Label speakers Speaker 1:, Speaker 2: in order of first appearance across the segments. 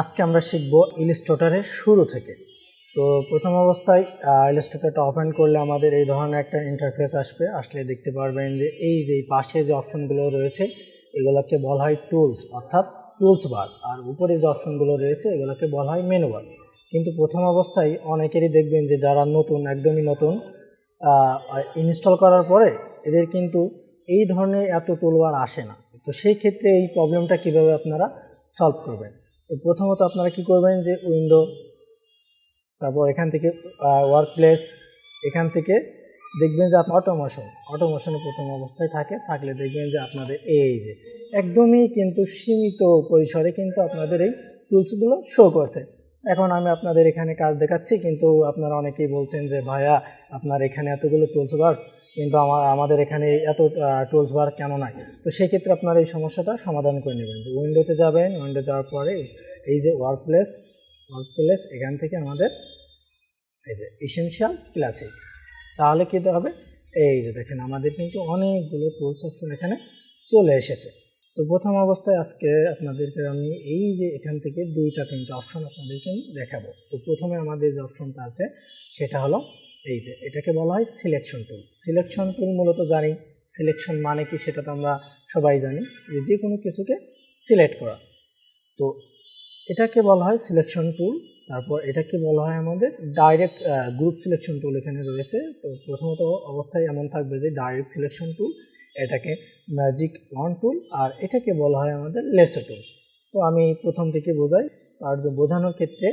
Speaker 1: আজকে আমরা শিখব ইলিস্ট্রেটরের শুরু থেকে। তো প্রথম অবস্থায় ইলিস্ট্রেটরটা ওপেন করলে আমাদের এই ধরনের একটা ইন্টারফেস আসবে। আসলে দেখতে পারবেন যে এই যে পাশে যে অপশনগুলো রয়েছে, এগুলোকে বলা হয় টুলস অর্থাৎ টুলস বার আর উপরে যে অপশনগুলো রয়েছে, এগুলোকে বলা হয় মেনু বার কিন্তু প্রথম অবস্থায় অনেকেরই দেখবেন যে যারা নতুন, একদমই নতুন ইনস্টল করার পরে এদের কিন্তু এই ধরনের এত টুলবার আসে না। তো সেই ক্ষেত্রে এই প্রবলেমটা কীভাবে আপনারা সলভ করবেন? প্রথমত আপনারা কি করবেন যে উইন্ডো তারপর এখান থেকে ওয়ার্ক প্লেস এখান থেকে দেখবেন যে আপনার অটোমোশন অটোমোশনে প্রথম অবস্থায় থাকে, থাকলে দেখবেন যে আপনাদের এই যে একদমই কিন্তু সীমিত পরিসরে কিন্তু আপনাদের এই টুলসগুলো শো করছে। এখন আমি আপনাদের এখানে কাজ দেখাচ্ছি, কিন্তু আপনারা অনেকেই বলছেন যে, ভাইয়া, আপনার এখানে এতগুলো টুলস বার্স কিন্তু আমার আমাদের এখানে এত টুলস বার কেন নাই? তো সেক্ষেত্রে আপনারা এই সমস্যাটা সমাধান করে নেবেন। যে উইন্ডোতে যাবেন উইন্ডো যাওয়ার পরে এই যে ওয়ার্ক প্লেস ওয়ার্ক প্লেস এখান থেকে আমাদের এই যে এসেনশিয়াল ক্লাসিক তাহলে কী হবে? এই যে দেখেন, আমাদের কিন্তু অনেকগুলো টুলস অপশন এখানে চলে এসেছে। তো প্রথম অবস্থায় আজকে আপনাদেরকে আমি এই যে এখান থেকে দুইটা, তিনটা অপশন আপনাদেরকে আমি দেখাবো। তো প্রথমে আমাদের যে অপশনটা আছে, সেটা হলো এই যে, এটাকে বলা হয় সিলেকশন টুল সিলেকশন টুল মূলত জানি সিলেকশন মানে কি সেটা তো আমরা সবাই জানি, যে যে কোনো কিছুকে সিলেক্ট করা। তো এটাকে বলা হয় সিলেকশন টুল তারপর এটাকে বলা হয় আমাদের ডাইরেক্ট গ্রুপ সিলেকশন টুল এখানে রয়েছে। তো প্রথমত অবস্থায় এমন থাকবে যে ডাইরেক্ট সিলেকশন টুল এটাকে ম্যাজিক ওয়ান টুল আর এটাকে বলা হয় আমাদের লেসো টুল তো আমি প্রথম থেকে বোঝাই আর বোঝানোর ক্ষেত্রে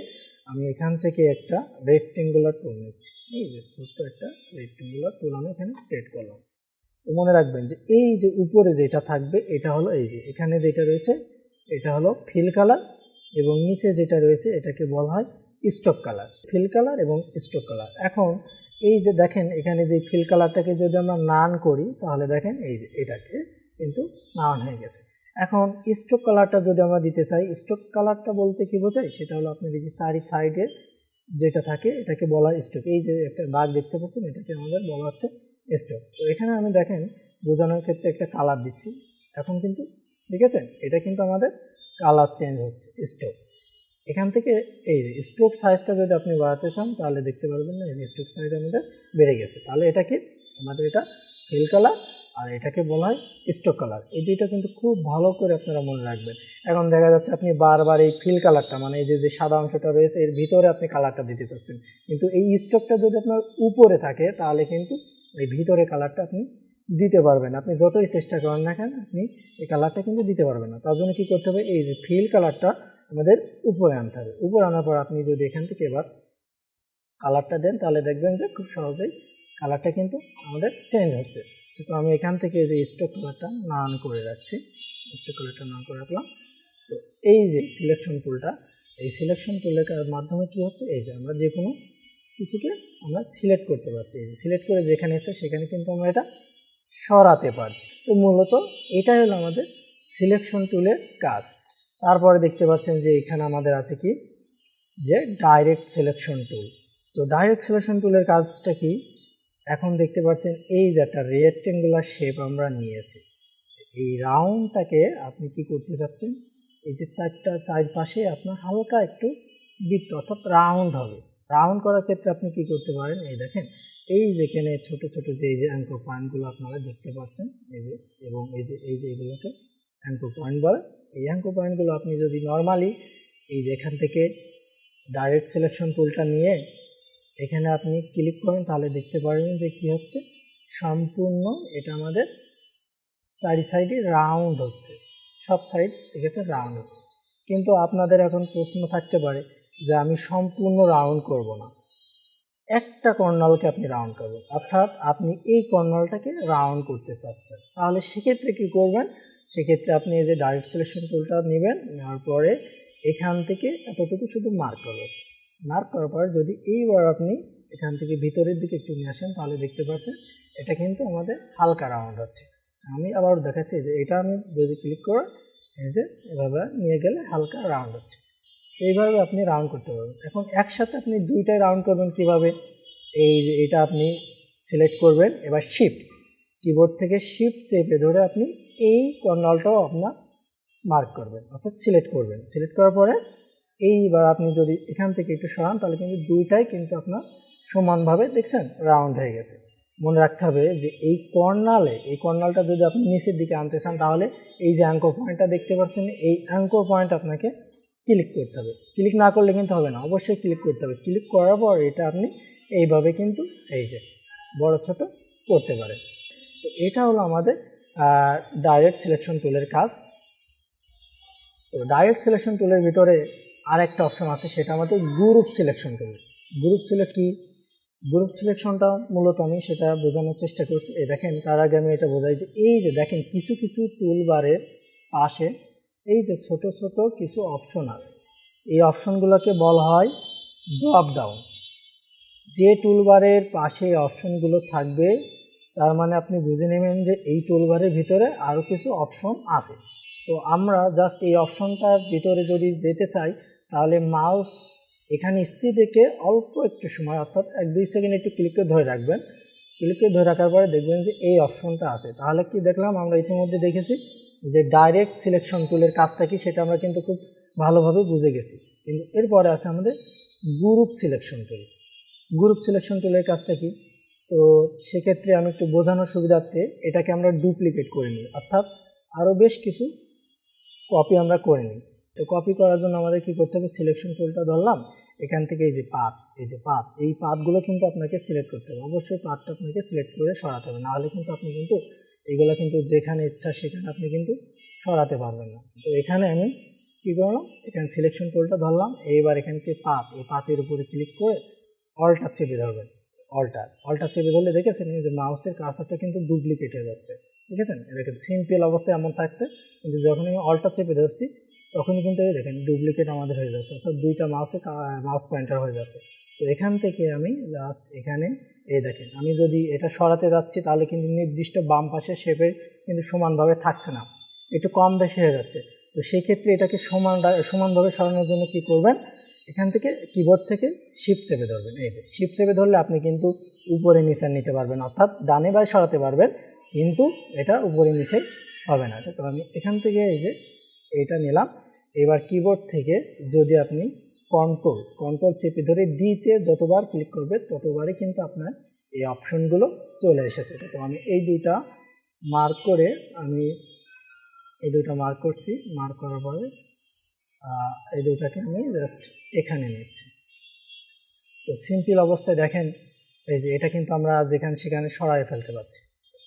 Speaker 1: আমি এখান থেকে একটা রেক্টেঙ্গুলার টুল নিচ্ছি। এই যে ছোট্ট একটা রেক্টেঙ্গুলার টুল আমি এখানে ক্রিয়েট করলাম। তো মনে রাখবেন যে এই যে উপরে যেটা থাকবে, এটা হলো এই যে, এখানে যেটা রয়েছে, এটা হলো ফিল কালার এবং নিচে যেটা রয়েছে, এটাকে বলা হয় স্টক কালার ফিল কালার এবং স্টক কালার এখন এই যে দেখেন, এখানে যে ফিল কালারটাকে যদি আমরা নান করি, তাহলে দেখেন এই যে এটাকে কিন্তু নান হয়ে গেছে। এখন স্টক কালারটা যদি আমরা দিতে চাই স্টক কালারটা বলতে কি বোঝায়? সেটা হলো আপনি যে চারি সাইডের যেটা থাকে, এটাকে বলা স্টক এই যে একটা দাগ দেখতে পাচ্ছেন, এটাকে আমাদের বলা হচ্ছে স্টক তো এখানে আমি দেখেন, বোঝানোর ক্ষেত্রে একটা কালার দিচ্ছি। এখন কিন্তু, ঠিক আছে? এটা কিন্তু আমাদের কালার চেঞ্জ হচ্ছে স্ট্রোক এখান থেকে এই স্ট্রোক সাইজটা যদি আপনি বাড়াতে চান, তাহলে দেখতে পারবেন না, এই স্ট্রোক সাইজ আমাদের বেড়ে গেছে। তাহলে এটা কি আমাদের এটা ফিল কালার আর এটাকে বলা হয় স্ট্রোক কালার এই দুইটা কিন্তু খুব ভালো করে আপনারা মনে রাখবেন। এখন দেখা যাচ্ছে আপনি বারবার এই ফিল কালারটা মানে এই যে সাদা অংশটা রয়েছে, এর ভিতরে আপনি কালারটা দিতে চাচ্ছেন। কিন্তু এই স্ট্রোকটা যদি আপনার উপরে থাকে, তাহলে কিন্তু এই ভিতরে কালারটা আপনি দিতে পারবেন আপনি যতই চেষ্টা করেন না কেন, আপনি এই কালারটা কিন্তু দিতে পারবেন না। তার জন্য কী করতে হবে, এই যে ফিল কালারটা আমাদের উপরে আনতে হবে। উপরে আনার পর আপনি যদি এখান থেকে এবার কালারটা দেন, তাহলে দেখবেন যে খুব সহজেই কালারটা কিন্তু আমাদের চেঞ্জ হচ্ছে। তো আমি এখান থেকে যে স্টক কালারটা নান করে রাখছি। স্টক কালারটা নান করে রাখলাম। তো এই যে সিলেকশন টুলটা এই সিলেকশন টুলের মাধ্যমে কি হচ্ছে? এই যে আমরা যে কোনো কিছুকে আমরা সিলেক্ট করতে পারছি। এই যে সিলেক্ট করে যেখানে এসে সেখানে কিন্তু আমরা এটা সরাতে পারছি। তো মূলত এটাই হলো আমাদের সিলেকশন টুলের কাজ। তারপরে দেখতে পাচ্ছেন যে এখানে আমাদের আছে কি? যে ডাইরেক্ট সিলেকশন টুল তো ডাইরেক্ট সিলেকশন টুলের কাজটা কি? এখন দেখতে পাচ্ছেন, এই যে একটা রেক্টেঙ্গুলার শেপ আমরা নিয়েছি। এই রাউন্ডটাকে আপনি কি করতে চাচ্ছেন? এই যে চারটা চারপাশে আপনার হালকা একটু বৃত্ত অর্থাৎ রাউন্ড হবে। রাউন্ড করার ক্ষেত্রে আপনি কি করতে পারেন? এই দেখেন, এই যেখানে ছোট ছোট যে এই যে অ্যাঙ্কো পয়েন্টগুলো আপনারা দেখতে পাচ্ছেন, এই যে, এবং এই যে এই যে এগুলোকে অ্যাঙ্কো পয়েন্ট বলে। এই অ্যাঙ্কো পয়েন্টগুলো আপনি যদি নর্মালি এই যেখান থেকে ডাইরেক্ট সিলেকশন টুলটা নিয়ে এখানে আপনি ক্লিক করেন, তাহলে দেখতে পারবেন যে কি হচ্ছে? সম্পূর্ণ এটা আমাদের চারি সাইডে রাউন্ড হচ্ছে। সব সাইড ঠিক আছে রাউন্ড হচ্ছে। কিন্তু আপনাদের এখন প্রশ্ন থাকতে পারে যে আমি সম্পূর্ণ রাউন্ড করব না। একটা কর্নালকে আপনি রাউন্ড করবেন। অর্থাৎ আপনি এই কর্নালটাকে রাউন্ড করতে চাচ্ছেন। তাহলে সেক্ষেত্রে কি করবেন? সেক্ষেত্রে আপনি এই যে ডাইরেক্ট সিলেকশন টুলটা নেবেন, নেওয়ার পরে এখান থেকে এতটুকু শুধু মার্ক করবেন। মার্ক করার পর যদি এইবার আপনি এখান থেকে ভিতরের দিকে একটু নিয়ে আসেন, তাহলে দেখতে পাচ্ছেন এটা কিন্তু আমাদের হালকা রাউন্ড হচ্ছে। আমি আবার দেখাচ্ছি যে এটা আমি যদি ক্লিক করে, এই যে এভাবে নিয়ে গেলে হালকা রাউন্ড হচ্ছে। এইভাবে আপনি রাউন্ড করতে পারবেন। এখন একসাথে আপনি দুইটাই রাউন্ড করবেন কীভাবে? এই এটা আপনি সিলেক্ট করবেন, এবার শিফট কিবোর্ড থেকে শিফট চেপে ধরে আপনি এই কর্নালটাও আপনার মার্ক করবেন, অর্থাৎ সিলেক্ট করবেন। সিলেক্ট করার পরে এইবার আপনি যদি এখান থেকে একটু সরান, তাহলে কিন্তু দুইটাই কিন্তু আপনার সমানভাবে দেখছেন রাউন্ড হয়ে গেছে। মনে রাখতে হবে যে এই কর্নালে, এই কর্নালটা যদি আপনি নিচের দিকে আনতে চান, তাহলে এই যে অ্যাঙ্কর পয়েন্টটা দেখতে পাচ্ছেন, এই অ্যাঙ্কর পয়েন্ট আপনাকে ক্লিক করতে হবে। ক্লিক না করলে কিন্তু হবে না, অবশ্যই ক্লিক করতে হবে। ক্লিক করার পর এটা আপনি এইভাবে কিন্তু এই যে বড় ছোট করতে পারেন। তো এটা হলো আমাদের ডাইরেক্ট সিলেকশন টুলের কাজ। তো ডাইরেক্ট সিলেকশন টুলের ভিতরে আর একটা অপশন আছে, সেটা আমাদের group selection tool group select কি? গ্রুপ সিলেকশনটা মূলত আমি সেটা বোঝানোর চেষ্টা করছি। এই দেখেন, তার আগে আমি এটা বোঝাই যে এই যে দেখেন, কিছু কিছু টুল বারের পাশে এই যে ছোট ছোট কিছু অপশন আছে। এই অপশনগুলোকে বলা হয় ড্রপ ডাউন যে টুলবারের পাশে অপশনগুলো থাকবে, তার মানে আপনি বুঝে নেবেন যে এই টুলবারের ভিতরে আরও কিছু অপশন আছে। তো আমরা জাস্ট এই অপশনটার ভিতরে যদি যেতে চাই তাহলে মাউস এখানে স্থির রেখে অল্প একটু সময়, অর্থাৎ এক দুই সেকেন্ড একটু ক্লিক করে ধরে রাখবেন। ক্লিক করে ধরে রাখার পরে দেখবেন যে এই অপশনটা আছে। তাহলে কি দেখলাম? আমরা ইতিমধ্যে দেখেছি যে ডাইরেক্ট সিলেকশন টুলের কাজটা কি? সেটা আমরা কিন্তু খুব ভালোভাবে বুঝে গেছি। কিন্তু এরপরে আছে আমাদের group selection tool group selection টুলের কাজটা কি? তো সেক্ষেত্রে আমি একটু বোঝানোর সুবিধার্থে এটাকে আমরা ডুপ্লিকেট করে নিই। অর্থাৎ আরও বেশ কিছু কপি আমরা করে নিই। তো কপি করার জন্য আমাদের কি করতে হবে? সিলেকশন টুলটা ধরলাম। এখান থেকে এই যে পাত, এই যে পাত, এই পাতগুলো কিন্তু আপনাকে সিলেক্ট করতে হবে। অবশ্যই পাতটা আপনাকে সিলেক্ট করে সরাতে হবে। নাহলে কিন্তু আপনি কিন্তু এগুলো কিন্তু যেখানে ইচ্ছা সেখানে আপনি কিন্তু সরাতে পারবেন না। তো এখানে আমি কী করলাম? এখানে সিলেকশন টুলটা ধরলাম। এইবার এখানকে পাত, এই পাতের উপরে ক্লিক করে অল্টার চেপে ধরবেন। অল্টার অল্টার চেপে ধরলে দেখেছেন যে মাউসের কার্সারটা কিন্তু ডুপ্লিকেট হয়ে যাচ্ছে। দেখেছেন? দেখেন সিম্পল অবস্থায় এমন থাকছে। কিন্তু যখন আমি অল্টার চেপে ধরছি তখনই কিন্তু দেখেন ডুপ্লিকেট আমাদের হয়ে যাচ্ছে। অর্থাৎ দুইটা মাউসে মাউস পয়েন্টার হয়ে যাচ্ছে। তো এখান থেকে আমি লাস্ট এখানে এই দেখেন, আমি যদি এটা সরাতে যাচ্ছি, তাহলে কিন্তু নির্দিষ্ট বাম পাশের শেপে কিন্তু সমানভাবে থাকছে না। একটু কম বেশি হয়ে যাচ্ছে। তো সেই ক্ষেত্রে এটাকে সমান সমানভাবে সরানোর জন্য কি করবেন? এখান থেকে কিবোর্ড থেকে শিপ চেপে ধরবেন। এই যে শিপ চেপে ধরলে আপনি কিন্তু উপরে নিচে নিতে পারবেন। অর্থাৎ ডানে বাই সরাতে পারবেন, কিন্তু এটা উপরে নিচে হবে না। তো আমি এখান থেকে এই যে এইটা নিলাম। এবার কিবোর্ড থেকে যদি আপনি কন্ট্রোল কন্ট্রোল চেপে ধরে ডিতে যতবার ক্লিক করবে, ততবারই কিন্তু আপনার এই অপশনগুলো চলে এসেছে। তো আমি এই দুইটা মার্ক করে আমি এই দুইটা মার্ক করছি। মার্ক করার পরে এই দুইটাকে আমি জাস্ট এখানে নিচ্ছি। তো সিম্পল অবস্থায় দেখেন, এই যে এটা কিন্তু আমরা যেখানে সেখানে সরাই ফেলতে পারছি।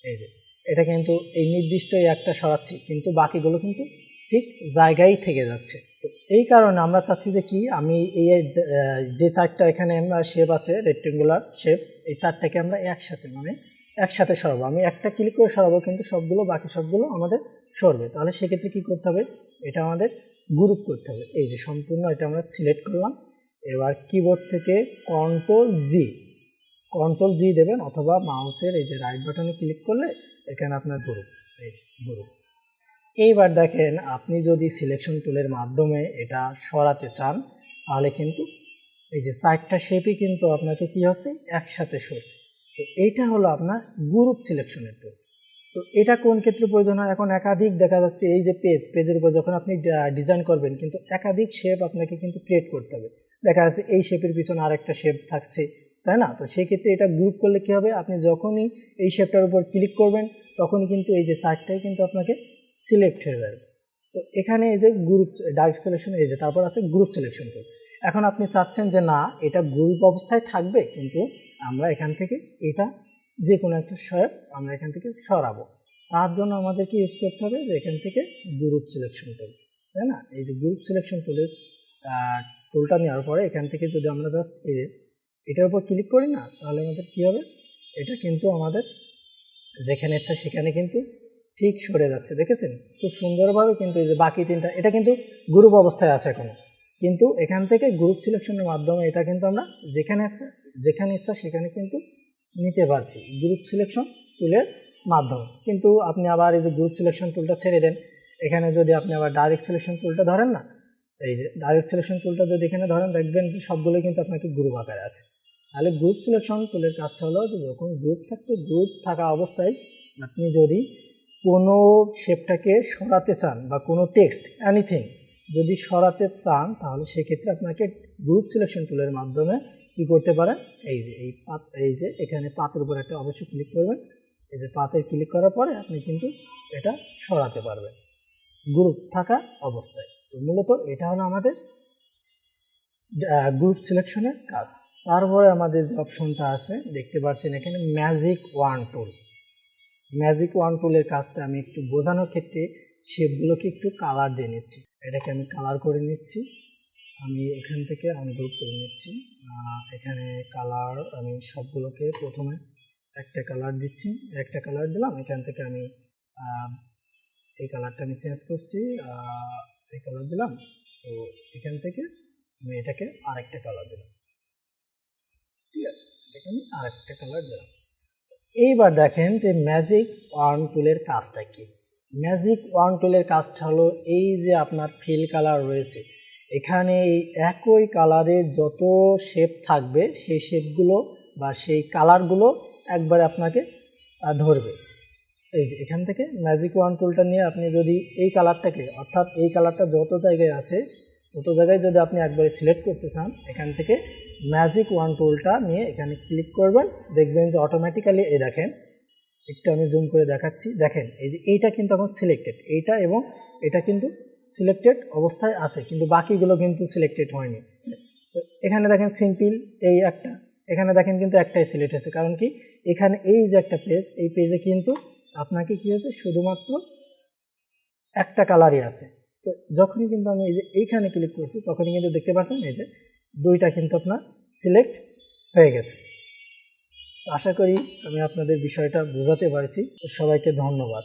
Speaker 1: এই যে, এটা কিন্তু এই নির্দিষ্ট একটা সরাচ্ছি, কিন্তু বাকিগুলো কিন্তু ঠিক জায়গায় থেকে যাচ্ছে। তো এই কারণে আমরা চাচ্ছি যে কি আমি এই যে চারটা এখানে আমরা শেপ আছে রেক্টেঙ্গুলার শেপ এই চারটাকে আমরা একসাথে মানে একসাথে সরাবো। আমি একটা ক্লিক করে সরাবো কিন্তু সবগুলো, বাকি সবগুলো আমাদের সরবে। তাহলে সেক্ষেত্রে কী করতে হবে? এটা আমাদের গ্রুপ করতে হবে। এই যে সম্পূর্ণ এটা আমরা সিলেক্ট করলাম। এবার কিবোর্ড থেকে কন্ট্রোল জি কন্ট্রোল জি দেবেন অথবা মাউসের এই যে রাইট বাটনে ক্লিক করলে এখানে আপনার গ্রুপ এই গ্রুপ এইবার দেখেন আপনি যদি সিলেকশন টুলের মাধ্যমে এটা সরাতে চান, তাহলে কিন্তু এই যে চারটা শেপই কিন্তু আপনাকে কি হচ্ছে? একসাথে সরছে। তো এইটা হলো আপনার গ্রুপ সিলেকশনের টুল তো এটা কোন ক্ষেত্রে প্রয়োজন হয়? এখন একাধিক দেখা যাচ্ছে এই যে পেজ পেজের উপর যখন আপনি ডিজাইন করবেন, কিন্তু একাধিক শেপ আপনাকে কিন্তু ক্রিয়েট করতে হবে। দেখা যাচ্ছে এই শেপের পিছনে আরেকটা শেপ থাকছে, তাই না? তো সেক্ষেত্রে এটা গ্রুপ করলে কী হবে? আপনি যখনই এই শেপটার উপর ক্লিক করবেন, তখনই কিন্তু এই যে চারটাই কিন্তু আপনাকে সিলেক্ট হয়ে যাবে। তো এখানে এই যে গ্রুপ ডাইরেক্ট সিলেকশন এই যে তারপর আছে গ্রুপ সিলেকশন টুল এখন আপনি চাচ্ছেন যে না, এটা গ্রুপ অবস্থায় থাকবে, কিন্তু আমরা এখান থেকে এটা যে কোনো একটা সহায়ক আমরা এখান থেকে সরাবো। তার জন্য আমাদেরকে ইউজ করতে হবে যে এখান থেকে গ্রুপ সিলেকশন টুল তাই না? এই যে গ্রুপ সিলেকশন টুলের টুলটা নেওয়ার পরে এখান থেকে যদি আমরা জাস্ট এই এটার উপর ক্লিক করি না, তাহলে আমাদের কী হবে? এটা কিন্তু আমাদের যেখানে ইচ্ছা সেখানে কিন্তু ঠিক সরে যাচ্ছে, দেখেছেন? খুব সুন্দরভাবে কিন্তু এই যে বাকি তিনটা, এটা কিন্তু গ্রুপ অবস্থায় আছে এখনও। কিন্তু এখান থেকে গ্রুপ সিলেকশনের মাধ্যমে এটা কিন্তু আমরা যেখানে যেখানে ইচ্ছা সেখানে কিন্তু নিতে পারছি। গ্রুপ সিলেকশন টুলের মাধ্যমে। কিন্তু আপনি আবার এই যে গ্রুপ সিলেকশন টুলটা ছেড়ে দেন। এখানে যদি আপনি আবার ডাইরেক্ট সিলেকশন টুলটা ধরেন না, এই যে ডাইরেক্ট সিলেকশন টুলটা যদি এখানে ধরেন, দেখবেন যে সবগুলোই কিন্তু আপনাকে গ্রুপ আকারে আছে। তাহলে গ্রুপ সিলেকশন টুলের কাজটা হলো যখন গ্রুপ থাকতে গ্রুপ থাকা অবস্থায় আপনি যদি কোনো শেপটাকে সরাতে চান বা কোনো টেক্সট এনিথিং যদি সরাতে চান, তাহলে সেক্ষেত্রে আপনাকে গ্রুপ সিলেকশন টুলের মাধ্যমে কি করতে পারেন? এই যে, এই পাত, এই যে, এখানে পাতের উপর একটা অবশ্যই ক্লিক করবেন। এই যে, পাতে ক্লিক করার পরে আপনি কিন্তু এটা সরাতে পারবেন। গ্রুপ থাকা অবস্থায়। তো মূলত এটা হলো আমাদের গ্রুপ সিলেকশনের কাজ। তারপরে আমাদের যে অপশনটা আছে, দেখতে পাচ্ছেন এখানে magic wand tool magic wand টুলের কাজটা আমি একটু বোঝানোর ক্ষেত্রে শেপগুলোকে একটু কালার দিয়ে নিচ্ছি। এটাকে আমি কালার করে নিচ্ছি। আমি এখান থেকে আনগ্রুপ করে নিচ্ছি। এখানে কালার আমি সবগুলোকে প্রথমে একটা কালার দিচ্ছি। একটা কালার দিলাম, এখান থেকে আমি এই কালারটা আমি চেঞ্জ করছি। এই কালার দিলাম, তো এখান থেকে আমি এটাকে আরেকটা কালার দিলাম। ঠিক আছে? এটাকে আমি আরেকটা কালার দিলাম। এইবার দেখেন যে ম্যাজিক ওয়ান টুলের কাজটা কি। ম্যাজিক ওয়ান টুলের কাজটা হলো এই যে আপনার ফিল কালার রয়েছে, এখানে এই একই কালারে যত শেপ থাকবে, সেই শেপগুলো বা সেই কালারগুলো একবারে আপনাকে ধরবে। এই যে এখান থেকে ম্যাজিক ওয়ান টুলটা নিয়ে আপনি যদি এই কালারটাকে অর্থাৎ এই কালারটা যত জায়গায় আছে তত জায়গায় যদি আপনি একবারে সিলেক্ট করতে চান, এখান থেকে ম্যাজিক ওয়ান টুলটা নিয়ে এখানে ক্লিক করবেন। দেখবেন যে অটোমেটিক্যালি এই দেখেন, একটু আমি জুম করে দেখাচ্ছি। দেখেন, এই যে এইটা কিন্তু এখন সিলেক্টেড এইটা এবং এটা কিন্তু সিলেক্টেড অবস্থায় আছে, কিন্তু বাকিগুলো কিন্তু সিলেক্টেড হয়নি। তো এখানে দেখেন সিম্পল এই একটা, এখানে দেখেন কিন্তু একটাই সিলেক্ট হয়েছে। কারণ কি? এখানে এই যে একটা পেজ এই পেজে কিন্তু আপনাকে কি হয়েছে? শুধুমাত্র একটা কালারই আছে। তো যখনই কিন্তু আমি এই যে এইখানে ক্লিক করছি, তখনই কিন্তু দেখতে পাচ্ছেন এই যে দুইটা কিন্তু আপনার সিলেক্ট হয়ে গেছে। আশা করি আমি আপনাদের বিষয়টা বোঝাতে পারছি। সবাইকে ধন্যবাদ।